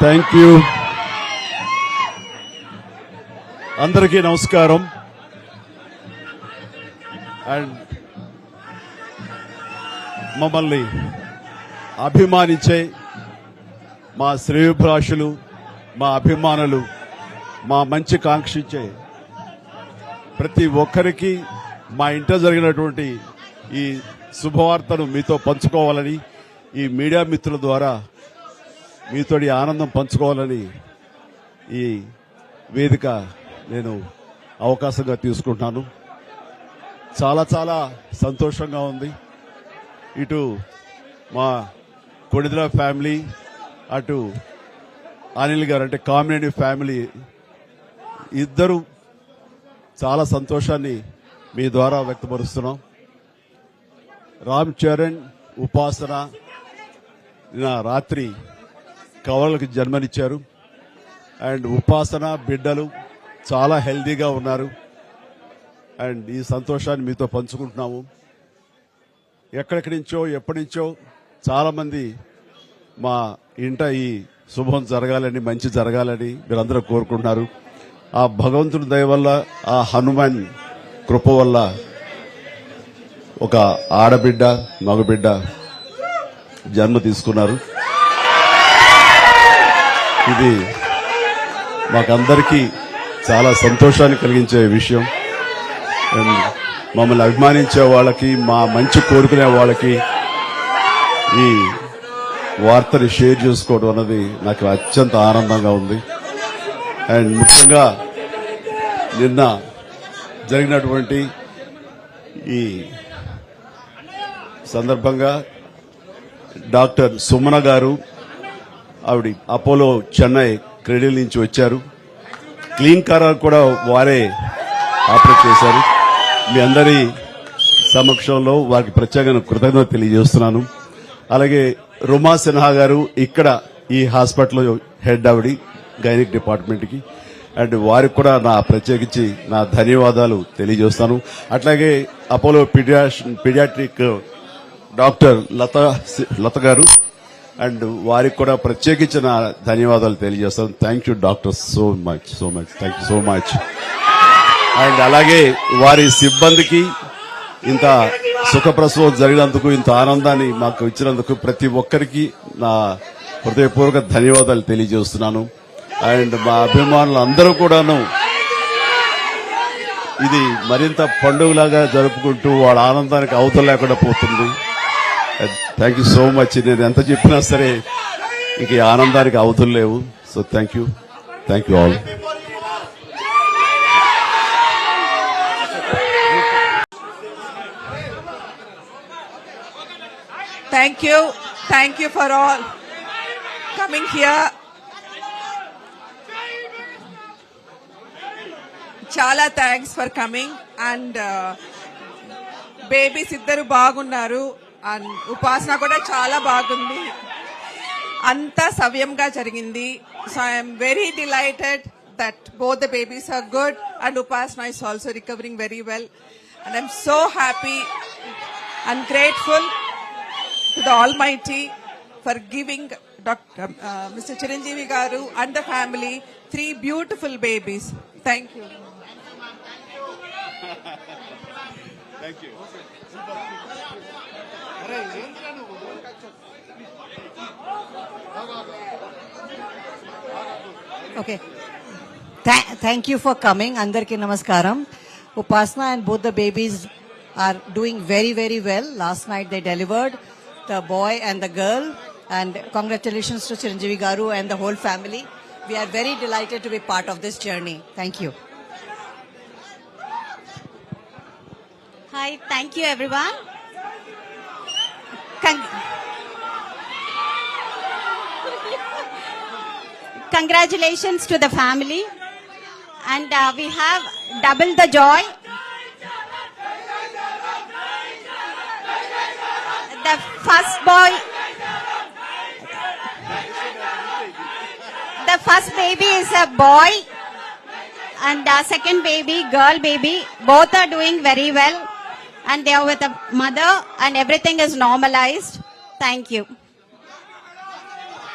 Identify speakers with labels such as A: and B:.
A: Thank you అందరికీ నమస్కారం. And మమ్మల్ని అభిమానించే మా శ్రేయోభిలాషులు మా అభిమానులు మా మంచి కాంక్షించే ప్రతి ఒక్కరికి మా ఇంట జరిగినటువంటి ఈ శుభవార్తను మీతో పంచుకోవాలని ఈ మీడియా మిత్రుల ద్వారా మీతోటి ఆనందం పంచుకోవాలని ఈ వేదిక నేను అవకాశంగా తీసుకుంటున్నాను. చాలా చాలా సంతోషంగా ఉంది. ఇటు మా కొడిదల ఫ్యామిలీ అటు అనిల్ గారు అంటే కామినేని ఫ్యామిలీ ఇద్దరు చాలా సంతోషాన్ని మీ ద్వారా వ్యక్తపరుస్తున్నాం. రామ్ చరణ్ ఉపాసన నిన్న రాత్రి కవలలకు జన్మనిచ్చారు. అండ్ ఉపాసన బిడ్డలు చాలా హెల్దీగా ఉన్నారు. అండ్ ఈ సంతోషాన్ని మీతో పంచుకుంటున్నాము. ఎక్కడెక్కడి నుంచో ఎప్పటి నుంచో చాలామంది మా ఇంట ఈ శుభం జరగాలని మంచి జరగాలని మీరందరూ కోరుకుంటున్నారు. ఆ భగవంతుడి దయ వల్ల ఆ హనుమాన్ కృప వల్ల ఒక ఆడబిడ్డ మగబిడ్డ జన్మ తీసుకున్నారు. ఇది మాకందరికీ చాలా సంతోషాన్ని కలిగించే విషయం. అండ్ మమ్మల్ని అభిమానించే వాళ్ళకి మా మంచి కోరుకునే వాళ్ళకి ఈ వార్తని షేర్ చేసుకోవడం అన్నది నాకు అత్యంత ఆనందంగా ఉంది. అండ్ ముఖ్యంగా నిన్న జరిగినటువంటి ఈ సందర్భంగా డాక్టర్ సుమన గారు ఆవిడ అపోలో చెన్నై క్రెడిల్ నుంచి వచ్చారు. క్లీన్ కార్ కూడా వారే ఆపరేట్ చేశారు. మీ అందరి సమక్షంలో వారికి ప్రత్యేకంగా కృతజ్ఞత తెలియజేస్తున్నాను. అలాగే రుమా సిన్హా గారు ఇక్కడ ఈ హాస్పిటల్ హెడ్ ఆవిడి గైనిక్ డిపార్ట్మెంట్కి. అండ్ వారికి కూడా నా ప్రత్యేకించి నా ధన్యవాదాలు తెలియజేస్తాను. అట్లాగే Apollo paediatric doctor Latha Latha గారు అండ్ వారికి కూడా ప్రత్యేకించిన ధన్యవాదాలు తెలియజేస్తాను. Thank you doctor so much so much thank you so much and అలాగే వారి సిబ్బందికి ఇంత సుఖప్రసవం జరిగినందుకు ఇంత ఆనందాన్ని మాకు ఇచ్చినందుకు ప్రతి ఒక్కరికి నా హృదయపూర్వక ధన్యవాదాలు తెలియజేస్తున్నాను. అండ్ మా అభిమానులు అందరూ కూడాను ఇది మరింత పండుగలాగా జరుపుకుంటూ వాళ్ళ ఆనందానికి అవతల లేకుండా పోతుంది. థ్యాంక్ యూ సో మచ్ నేను ఎంత చెప్పినా సరే ఇంక ఆనందానికి అవతులు లేవు. So thank you thank you all
B: thank you thank you for all coming here చాలా thanks for coming and babies ఇద్దరు బాగున్నారు. ఉపాసన కూడా చాలా బాగుంది. అంతా సవ్యంగా జరిగింది. So I'm very delighted that both the babies are good and Upasana is also recovering very well and I'm so happy and grateful to the almighty for giving doctor mister Chiranjeevi గారు and the family three beautiful babies thank you Thank you.
C: Okay. Tha- thank you for coming. Andarki namaskaram. Upasna and both the babies are doing very, very well. Last night they delivered the boy and the girl. And congratulations to Chiranjeevi Garu and the whole family. We are very delighted to be part of this journey. Thank you.
D: Hi, thank you everyone. Con- Congratulations to the family. And uh, we have double the joy. The first boy, the first baby is a boy and the second baby, girl baby, both are doing very well and they are with a mother and everything is normalized. Thank you.